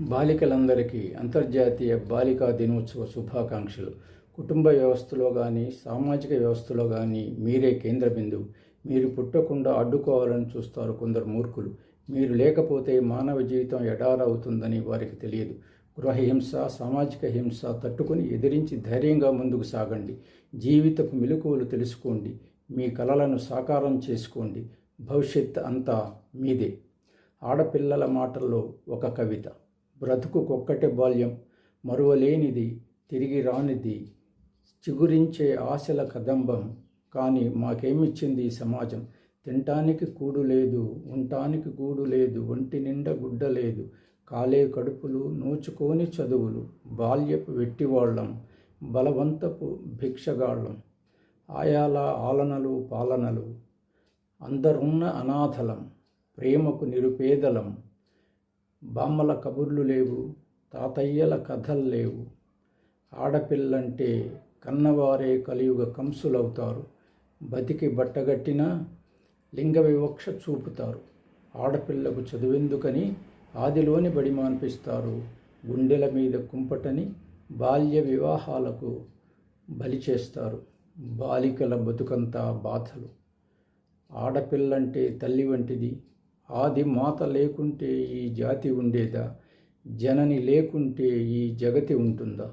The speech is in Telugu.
బాలికలందరికీ అంతర్జాతీయ బాలికా దినోత్సవ శుభాకాంక్షలు. కుటుంబ వ్యవస్థలో కానీ సామాజిక వ్యవస్థలో కానీ మీరే కేంద్ర బిందువు. మీరు పుట్టకుండా అడ్డుకోవాలని చూస్తారు కొందరు మూర్ఖులు. మీరు లేకపోతే మానవ జీవితం ఎడారవుతుందని వారికి తెలియదు. గృహ హింస సామాజిక హింస తట్టుకుని ఎదిరించి ధైర్యంగా ముందుకు సాగండి. జీవితపు మెలకువలు తెలుసుకోండి. మీ కలలను సాకారం చేసుకోండి. భవిష్యత్ అంతా మీదే. ఆడపిల్లల మాటల్లో ఒక కవిత. బ్రతుకుకొక్కటే బాల్యం మరువలేనిది తిరిగి రానిది చిగురించే ఆశల కదంబం. కానీ మాకేమిచ్చింది ఈ సమాజం? తినటానికి కూడు లేదు ఉండటానికి గూడు లేదు ఒంటి నిండా గుడ్డ లేదు. కాలే కడుపులు నోచుకోని చదువులు బాల్యపు వెట్టివాళ్ళం బలవంతపు భిక్షగాళ్ళం. ఆయాల ఆలనలు పాలనలు అందరున్న అనాథలం ప్రేమకు నిరుపేదలం. బామ్మల కబుర్లు లేవు తాతయ్యల కథలు లేవు. ఆడపిల్లంటే కన్నవారే కలియుగ కంసులవుతారు. బతికి బట్టగట్టినా లింగ వివక్ష చూపుతారు. ఆడపిల్లకు చదువెందుకని ఆదిలోని బడి మాన్పిస్తారు. గుండెల మీద కుంపటని బాల్య వివాహాలకు బలి చేస్తారు. బాలికల బతుకంతా బాధలు. ఆడపిల్లంటే తల్లి వంటిది ఆది మాత లేకుంటే ఈ జాతి ఉండేదా? జనని లేకుంటే ఈ జగతి ఉంటుందా?